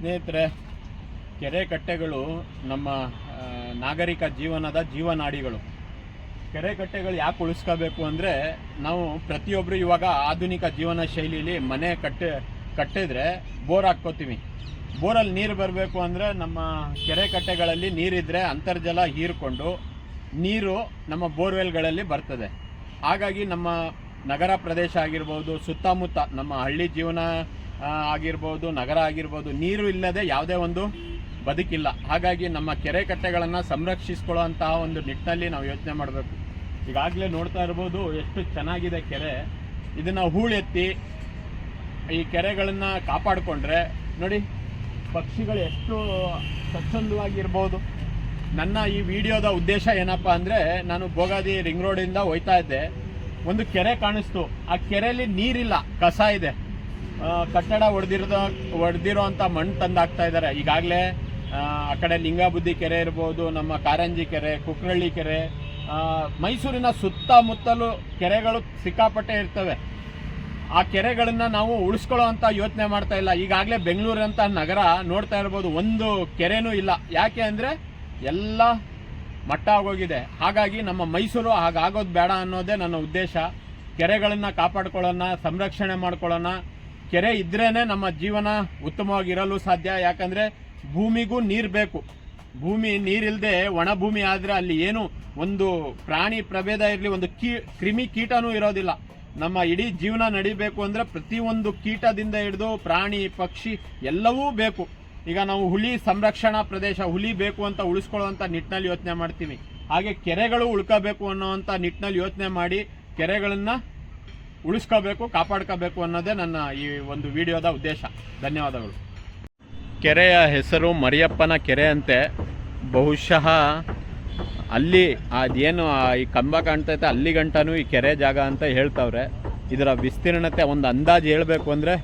ಸ್ನೇಹಿತರೆ ಕೆರೆ ಕಟ್ಟೆಗಳು ನಮ್ಮ ನಾಗರಿಕ ಜೀವನದ ಜೀವನಾಡಿಗಳು. ಕೆರೆ ಕಟ್ಟೆಗಳು ಯಾಕೆ ಉಳಿಸ್ಕೋಬೇಕು ಅಂದರೆ, ನಾವು ಪ್ರತಿಯೊಬ್ಬರು ಇವಾಗ ಆಧುನಿಕ ಜೀವನ ಶೈಲಿಲಿ ಮನೆ ಕಟ್ಟೆ, ಕಟ್ಟಿದ್ರೆ ಬೋರ್ ಹಾಕ್ಕೋತೀವಿ. ಬೋರಲ್ಲಿ ನೀರು ಬರಬೇಕು ಅಂದರೆ ನಮ್ಮ ಕೆರೆ ಕಟ್ಟೆಗಳಲ್ಲಿ ನೀರಿದ್ದರೆ ಅಂತರ್ಜಲ ಹೀರಿಕೊಂಡು ನೀರು ನಮ್ಮ ಬೋರ್ವೆಲ್ಗಳಲ್ಲಿ ಬರ್ತದೆ. ಹಾಗಾಗಿ ನಮ್ಮ ನಗರ ಪ್ರದೇಶ ಆಗಿರ್ಬೋದು, ಸುತ್ತಮುತ್ತ ನಮ್ಮ ಹಳ್ಳಿ ಜೀವನ ಆಗಿರ್ಬೋದು, ನಗರ ಆಗಿರ್ಬೋದು, ನೀರು ಇಲ್ಲದೆ ಯಾವುದೇ ಒಂದು ಬದುಕಿಲ್ಲ. ಹಾಗಾಗಿ ನಮ್ಮ ಕೆರೆ ಕಟ್ಟೆಗಳನ್ನು ಸಂರಕ್ಷಿಸ್ಕೊಳ್ಳುವಂತಹ ಒಂದು ನಿಟ್ಟಿನಲ್ಲಿ ನಾವು ಯೋಚನೆ ಮಾಡಬೇಕು. ಈಗಾಗಲೇ ನೋಡ್ತಾ ಇರ್ಬೋದು ಎಷ್ಟು ಚೆನ್ನಾಗಿದೆ ಕೆರೆ. ಇದನ್ನು ಹೂಳೆತ್ತಿ, ಈ ಕೆರೆಗಳನ್ನು ಕಾಪಾಡಿಕೊಂಡ್ರೆ, ನೋಡಿ, ಪಕ್ಷಿಗಳು ಎಷ್ಟು ಸ್ವಚ್ಛಂದವಾಗಿರ್ಬೋದು. ನನ್ನ ಈ ವಿಡಿಯೋದ ಉದ್ದೇಶ ಏನಪ್ಪ ಅಂದರೆ, ನಾನು ಬೋಗಾದಿ ರಿಂಗ್ ರೋಡಿಂದ ಹೋಯ್ತಾ ಇದ್ದೆ. ಒಂದು ಕೆರೆ ಕಾಣಿಸ್ತು. ಆ ಕೆರೆಯಲ್ಲಿ ನೀರಿಲ್ಲ, ಕಸ ಇದೆ. ಕಟ್ಟಡ ಹೊಡೆದಿರೋ ಹೊಡೆದಿರೋ ಅಂತ ಮಣ್ಣು ತಂದಾಗ್ತಾ ಹಾಕ್ತಾ ಇದ್ದಾರೆ. ಈಗಾಗಲೇ, ಆ ಕಡೆ ಲಿಂಗಾಬುದ್ದಿ ಕೆರೆ ಇರ್ಬೋದು, ನಮ್ಮ ಕಾರಂಜಿ ಕೆರೆ, ಕುಕ್ರಳ್ಳಿ ಕೆರೆ ಮೈಸೂರಿನ ಸುತ್ತಮುತ್ತಲು ಕೆರೆಗಳು ಸಿಕ್ಕಾಪಟ್ಟೆ ಇರ್ತವೆ. ಆ ಕೆರೆಗಳನ್ನ ನಾವು ಉಳಿಸ್ಕೊಳ್ಳೋ ಅಂತ ಯೋಚನೆ ಮಾಡ್ತಾ ಇಲ್ಲ. ಈಗಾಗಲೇ ಅಂತ ನಗರ ನೋಡ್ತಾ ಇರ್ಬೋದು, ಒಂದು ಕೆರೆನೂ ಇಲ್ಲ. ಯಾಕೆ ಅಂದರೆ, ಎಲ್ಲ ಮಟ್ಟ ಆಗೋಗಿದೆ. ಹಾಗಾಗಿ ನಮ್ಮ ಮೈಸೂರು ಹಾಗಾಗೋದು ಬೇಡ ಅನ್ನೋದೇ ನನ್ನ ಉದ್ದೇಶ. ಕೆರೆಗಳನ್ನ ಕಾಪಾಡ್ಕೊಳ್ಳೋಣ, ಸಂರಕ್ಷಣೆ ಮಾಡ್ಕೊಳ್ಳೋಣ. ಕೆರೆ ಇದ್ರೇ ನಮ್ಮ ಜೀವನ ಉತ್ತಮವಾಗಿರಲು ಸಾಧ್ಯ. ಯಾಕಂದ್ರೆ ಭೂಮಿಗೂ ನೀರು ಬೇಕು. ಭೂಮಿ ನೀರಿಲ್ಲದೆ ಒಣ ಭೂಮಿ ಆದ್ರೆ ಅಲ್ಲಿ ಏನು ಒಂದು ಪ್ರಾಣಿ ಪ್ರಭೇದ ಇರಲಿ, ಒಂದು ಕೀ, ಕ್ರಿಮಿ ಕೀಟನೂ ಇರೋದಿಲ್ಲ. ನಮ್ಮ ಇಡೀ ಜೀವನ ನಡಿಬೇಕು ಅಂದ್ರೆ ಪ್ರತಿಯೊಂದು ಕೀಟದಿಂದ ಹಿಡಿದು ಪ್ರಾಣಿ, ಪಕ್ಷಿ ಎಲ್ಲವೂ ಬೇಕು. ಈಗ ನಾವು ಹುಲಿ ಸಂರಕ್ಷಣಾ ಪ್ರದೇಶ, ಹುಲಿ ಬೇಕು ಅಂತ ಉಳಿಸ್ಕೊಳ್ಳುವಂತ ನಿಟ್ಟಿನಲ್ಲಿ ಯೋಚನೆ ಮಾಡ್ತೀವಿ. ಹಾಗೆ ಕೆರೆಗಳು ಉಳ್ಕೋಬೇಕು ಅನ್ನೋವಂಥ ನಿಟ್ಟಿನಲ್ಲಿ ಯೋಚನೆ ಮಾಡಿ ಕೆರೆಗಳನ್ನ ಉಳಿಸ್ಕೋಬೇಕು, ಕಾಪಾಡ್ಕೋಬೇಕು ಅನ್ನೋದೇ ನನ್ನ ಈ ಒಂದು ವಿಡಿಯೋದ ಉದ್ದೇಶ. ಧನ್ಯವಾದಗಳು. ಕೆರೆಯ ಹೆಸರು ಮರಿಯಪ್ಪನ ಕೆರೆ ಅಂತೆ. ಬಹುಶಃ ಅಲ್ಲಿ ಅದೇನು ಈ ಕಂಬ ಕಾಣ್ತೈತೆ ಅಲ್ಲಿ ಗಂಟನೂ ಈ ಕೆರೆ ಜಾಗ ಅಂತ ಹೇಳ್ತಾವ್ರೆ. ಇದರ ವಿಸ್ತೀರ್ಣತೆ ಒಂದು ಅಂದಾಜು ಹೇಳಬೇಕು ಅಂದರೆ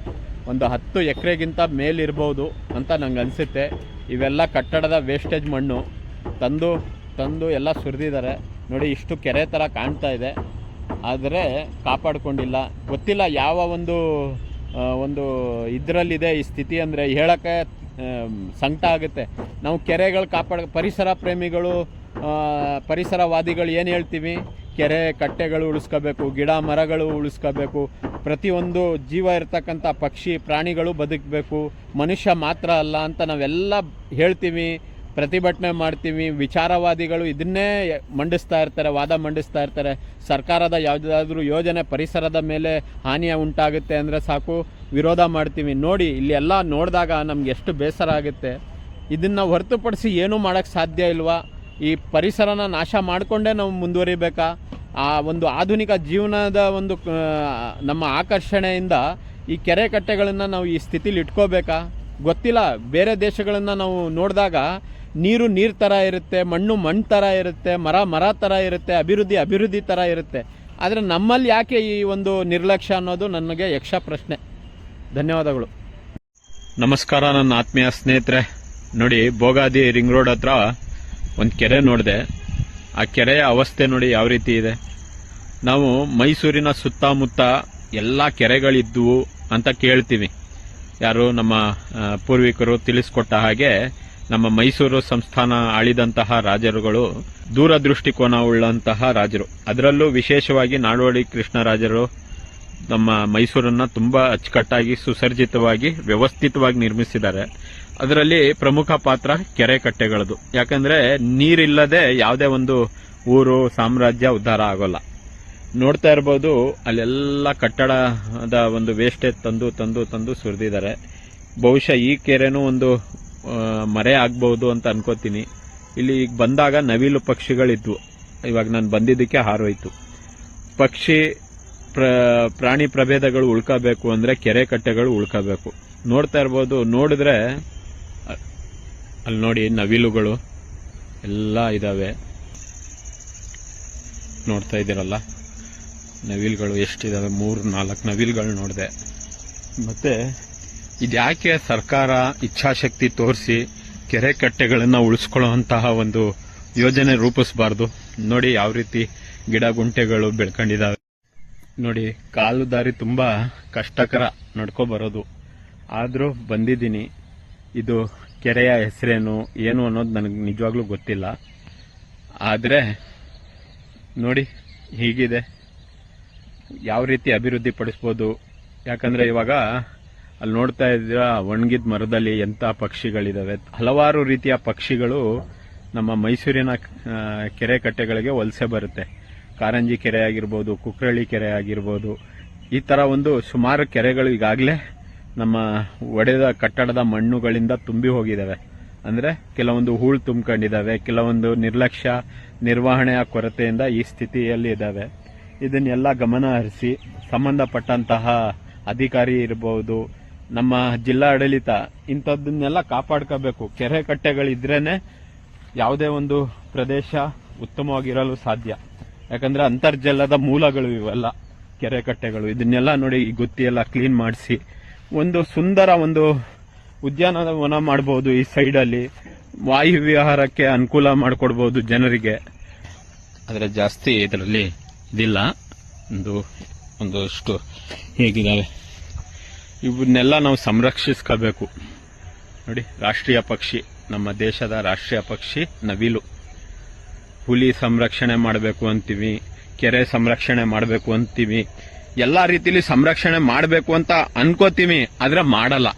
ಒಂದು ಹತ್ತು ಎಕರೆಗಿಂತ ಮೇಲಿರ್ಬೋದು ಅಂತ ನಂಗೆ ಅನಿಸುತ್ತೆ. ಇವೆಲ್ಲ ಕಟ್ಟಡದ ವೇಸ್ಟೇಜ್ ಮಣ್ಣು. ತಂದು ತಂದು ಎಲ್ಲ ಸುರಿದಿದ್ದಾರೆ. ನೋಡಿ, ಇಷ್ಟು ಕೆರೆ ಥರ ಕಾಣ್ತಾ ಇದೆ. ಆದರೆ ಕಾಪಾಡಿಕೊಂಡಿಲ್ಲ. ಗೊತ್ತಿಲ್ಲ ಯಾವ ಒಂದು ಒಂದು ಇದರಲ್ಲಿದೆ ಈ ಸ್ಥಿತಿ ಅಂದರೆ ಹೇಳೋಕ್ಕೆ ಸಂಕಟ ಆಗುತ್ತೆ. ನಾವು ಕೆರೆಗಳು ಕಾಪಾಡ, ಪರಿಸರ ಪ್ರೇಮಿಗಳು ಪರಿಸರವಾದಿಗಳು ಏನು ಹೇಳ್ತೀವಿ? ಕೆರೆ ಕಟ್ಟೆಗಳು ಉಳಿಸ್ಕೋಬೇಕು, ಗಿಡ ಮರಗಳು ಉಳಿಸ್ಕೋಬೇಕು. ಪ್ರತಿಯೊಂದು ಜೀವ ಇರ್ತಕ್ಕಂಥ ಪಕ್ಷಿ ಪ್ರಾಣಿಗಳು ಬದುಕಬೇಕು. ಮನುಷ್ಯ ಮಾತ್ರ ಅಲ್ಲ ಅಂತ ನಾವೆಲ್ಲ ಹೇಳ್ತೀವಿ. ಪ್ರತಿಭಟನೆ ಮಾಡ್ತೀವಿ, ವಿಚಾರವಾದಿಗಳು ಇದನ್ನೇ ಮಂಡಿಸ್ತಾ ಇರ್ತಾರೆ, ವಾದ ಮಂಡಿಸ್ತಾ ಇರ್ತಾರೆ. ಸರ್ಕಾರದ ಯಾವುದಾದ್ರೂ ಯೋಜನೆ ಪರಿಸರದ ಮೇಲೆ ಹಾನಿಯ ಉಂಟಾಗುತ್ತೆ ಅಂದರೆ ಸಾಕು, ವಿರೋಧ ಮಾಡ್ತೀವಿ. ನೋಡಿ ಇಲ್ಲಿ ಎಲ್ಲ ನೋಡಿದಾಗ ನಮ್ಗೆ ಎಷ್ಟು ಬೇಸರ ಆಗುತ್ತೆ. ಇದನ್ನು ಹೊರತುಪಡಿಸಿ ಏನೂ ಮಾಡೋಕ್ಕೆ ಸಾಧ್ಯ ಇಲ್ವಾ? ಈ ಪರಿಸರನ ನಾಶ ಮಾಡಿಕೊಂಡೇ ನಾವು ಮುಂದುವರಿಬೇಕಾ? ಆ ಒಂದು ಆಧುನಿಕ ಜೀವನದ ಒಂದು ನಮ್ಮ ಆಕರ್ಷಣೆಯಿಂದ ಈ ಕೆರೆ ಕಟ್ಟೆಗಳನ್ನು ನಾವು ಈ ಸ್ಥಿತಿಲಿ ಇಟ್ಕೋಬೇಕಾ? ಗೊತ್ತಿಲ್ಲ, ಬೇರೆ ದೇಶಗಳನ್ನು ನಾವು ನೋಡಿದಾಗ ನೀರು ನೀರು ಥರ ಇರುತ್ತೆ, ಮಣ್ಣು ಮಣ್ಣು ಥರ ಇರುತ್ತೆ, ಮರ ಮರ ಥರ ಇರುತ್ತೆ, ಅಭಿವೃದ್ಧಿ ಅಭಿವೃದ್ಧಿ ಥರ ಇರುತ್ತೆ. ಆದರೆ ನಮ್ಮಲ್ಲಿ ಯಾಕೆ ಈ ಒಂದು ನಿರ್ಲಕ್ಷ್ಯ ಅನ್ನೋದು ನನಗೆ ಯಕ್ಷ ಪ್ರಶ್ನೆ. ಧನ್ಯವಾದಗಳು. ನಮಸ್ಕಾರ, ನನ್ನ ಆತ್ಮೀಯ ಸ್ನೇಹಿತರೆ. ನೋಡಿ, ಬೋಗಾದಿ ರಿಂಗ್ ರೋಡ್ ಹತ್ರ ಒಂದು ಕೆರೆ ನೋಡಿದೆ. ಆ ಕೆರೆಯ ಅವಸ್ಥೆ ನೋಡಿ ಯಾವ ರೀತಿ ಇದೆ. ನಾವು ಮೈಸೂರಿನ ಸುತ್ತಮುತ್ತ ಎಲ್ಲ ಕೆರೆಗಳಿದ್ದವು ಅಂತ ಕೇಳ್ತೀವಿ. ಯಾರು ನಮ್ಮ ಪೂರ್ವಿಕರು ತಿಳಿಸ್ಕೊಟ್ಟ ಹಾಗೆ ನಮ್ಮ ಮೈಸೂರು ಸಂಸ್ಥಾನ ಆಳಿದಂತಹ ರಾಜರುಗಳು ದೂರದೃಷ್ಟಿಕೋನ ಉಳ್ಳಂತಹ ರಾಜರು. ಅದರಲ್ಲೂ ವಿಶೇಷವಾಗಿ ನಾಡೋಡಿ ಕೃಷ್ಣರಾಜರು ನಮ್ಮ ಮೈಸೂರನ್ನ ತುಂಬಾ ಅಚ್ಚುಕಟ್ಟಾಗಿ, ಸುಸರ್ಜಿತವಾಗಿ, ವ್ಯವಸ್ಥಿತವಾಗಿ ನಿರ್ಮಿಸಿದ್ದಾರೆ. ಅದರಲ್ಲಿ ಪ್ರಮುಖ ಪಾತ್ರ ಕೆರೆ ಕಟ್ಟೆಗಳದು. ಯಾಕಂದ್ರೆ ನೀರಿಲ್ಲದೆ ಯಾವುದೇ ಒಂದು ಊರು, ಸಾಮ್ರಾಜ್ಯ ಉದ್ಧಾರ ಆಗೋಲ್ಲ. ನೋಡ್ತಾ ಇರ್ಬೋದು, ಅಲ್ಲೆಲ್ಲ ಕಟ್ಟಡದ ಒಂದು ವೇಸ್ಟೇಜ್ ತಂದು ತಂದು ತಂದು ಸುರಿದಿದ್ದಾರೆ. ಬಹುಶಃ ಈ ಕೆರೆನೂ ಒಂದು ಮರೆ ಆಗ್ಬಹುದು ಅಂತ ಅನ್ಕೋತೀನಿ. ಇಲ್ಲಿ ಈಗ ಬಂದಾಗ ನವಿಲು ಪಕ್ಷಿಗಳಿದ್ವು. ಇವಾಗ ನಾನು ಬಂದಿದ್ದಕ್ಕೆ ಹಾರೋಯ್ತು. ಪಕ್ಷಿ ಪ್ರ, ಪ್ರಾಣಿ ಪ್ರಭೇದಗಳು ಉಳ್ಕೋಬೇಕು ಅಂದ್ರೆ ಕೆರೆ ಕಟ್ಟೆಗಳು ಉಳ್ಕೋಬೇಕು. ನೋಡ್ತಾ ಇರ್ಬೋದು, ನೋಡಿದ್ರೆ, ಅಲ್ಲಿ ನೋಡಿ ನವಿಲುಗಳು ಎಲ್ಲ ಇದಾವೆ. ನೋಡ್ತಾ ಇದ್ದೀರಲ್ಲ? ನವಿಲ್ಗಳು ಎಷ್ಟಿದಾವೆ? ಮೂರು, ನಾಲ್ಕು ನವಿಲ್ಗಳು ನೋಡಿದೆ. ಮತ್ತೆ ಇದ್ಯಾಕೆ ಸರ್ಕಾರ ಇಚ್ಛಾಶಕ್ತಿ ತೋರಿಸಿ ಕೆರೆ ಕಟ್ಟೆಗಳನ್ನು ಉಳಿಸ್ಕೊಳ್ಳುವಂತಹ ಒಂದು ಯೋಜನೆ ರೂಪಿಸಬಾರ್ದು? ನೋಡಿ ಯಾವ ರೀತಿ ಗಿಡ ಗುಂಟೆಗಳು ಬೆಳ್ಕೊಂಡಿದ್ದಾವೆ ನೋಡಿ, ಕಾಲು ದಾರಿ ತುಂಬಾ ಕಷ್ಟಕರ ನಡ್ಕೊ ಬರೋದು. ಆದರೂ ಬಂದಿದ್ದೀನಿ. ಇದು ಕೆರೆಯ ಹೆಸರೇನು, ಏನು ಅನ್ನೋದು ನನಗೆ ನಿಜವಾಗ್ಲೂ ಗೊತ್ತಿಲ್ಲ. ಆದರೆ ನೋಡಿ, ಹೀಗಿದೆ. ಯಾವ ರೀತಿ ಅಭಿವೃದ್ಧಿ ಪಡಿಸ್ಬೋದು? ಯಾಕಂದ್ರೆ ಇವಾಗ ಅಲ್ಲಿ ನೋಡ್ತಾ ಇದ್ದೀರಾ, ಒಣಗಿದ ಮರದಲ್ಲಿ ಎಂತ ಪಕ್ಷಿಗಳಿದಾವೆ. ಹಲವಾರು ರೀತಿಯ ಪಕ್ಷಿಗಳು ನಮ್ಮ ಮೈಸೂರಿನ ಕೆರೆ ಕಟ್ಟೆಗಳಿಗೆ ವಲಸೆ ಬರುತ್ತೆ. ಕಾರಂಜಿ ಕೆರೆ ಆಗಿರ್ಬೋದು, ಕುಕ್ರಳ್ಳಿ ಕೆರೆ ಆಗಿರ್ಬೋದು. ಈ ತರ ಒಂದು ಸುಮಾರು ಕೆರೆಗಳು ಈಗಾಗಲೇ ನಮ್ಮ ಒಡೆದ ಕಟ್ಟಡದ ಮಣ್ಣುಗಳಿಂದ ತುಂಬಿ ಹೋಗಿದ್ದಾವೆ ಅಂದ್ರೆ ಕೆಲವೊಂದು ಹೂಳು ತುಂಬಿಕೊಂಡಿದ್ದಾವೆ ಕೆಲವೊಂದು ನಿರ್ಲಕ್ಷ್ಯ ನಿರ್ವಹಣೆಯ ಕೊರತೆಯಿಂದ ಈ ಸ್ಥಿತಿಯಲ್ಲಿ ಇದ್ದಾವೆ ಇದನ್ನೆಲ್ಲ ಗಮನ ಹರಿಸಿ ಸಂಬಂಧಪಟ್ಟಂತಹ ಅಧಿಕಾರಿ ಇರಬಹುದು ನಮ್ಮ ಜಿಲ್ಲಾ ಆಡಳಿತ ಇಂಥದ್ದನ್ನೆಲ್ಲ ಕಾಪಾಡ್ಕೋಬೇಕು. ಕೆರೆ ಕಟ್ಟೆಗಳಿದ್ರೇನೆ ಯಾವುದೇ ಒಂದು ಪ್ರದೇಶ ಉತ್ತಮವಾಗಿರಲು ಸಾಧ್ಯ. ಯಾಕಂದ್ರೆ ಅಂತರ್ಜಲದ ಮೂಲಗಳು ಇವೆಲ್ಲ, ಕೆರೆ ಕಟ್ಟೆಗಳು. ಇದನ್ನೆಲ್ಲ ನೋಡಿ ಈ ಗುತ್ತಿ ಎಲ್ಲ ಕ್ಲೀನ್ ಮಾಡಿಸಿ, ಒಂದು ಸುಂದರ ಒಂದು ಉದ್ಯಾನವನ ಮಾಡಬಹುದು ಈ ಸೈಡಲ್ಲಿ. ವಾಯು ವಿಹಾರಕ್ಕೆ ಅನುಕೂಲ ಮಾಡಿಕೊಡ್ಬಹುದು ಜನರಿಗೆ. ಆದರೆ ಜಾಸ್ತಿ ಇದರಲ್ಲಿ ಇದಿಲ್ಲ. ಒಂದು, ಒಂದಷ್ಟು ಹೇಗಿದ್ದಾವೆ ಇವನ್ನೆಲ್ಲ ನಾವು ಸಂರಕ್ಷಿಸ್ಕೋಬೇಕು. ನೋಡಿ, ರಾಷ್ಟ್ರೀಯ ಪಕ್ಷಿ, ನಮ್ಮ ದೇಶದ ರಾಷ್ಟ್ರೀಯ ಪಕ್ಷಿ ನವಿಲು. ಹುಲಿ ಸಂರಕ್ಷಣೆ ಮಾಡಬೇಕು ಅಂತೀವಿ, ಕೆರೆ ಸಂರಕ್ಷಣೆ ಮಾಡಬೇಕು ಅಂತೀವಿ. ಎಲ್ಲಾ ರೀತಿಲಿ ಸಂರಕ್ಷಣೆ ಮಾಡಬೇಕು ಅಂತ ಅನ್ಕೋತೀವಿ, ಆದ್ರೆ ಮಾಡಲ್ಲ.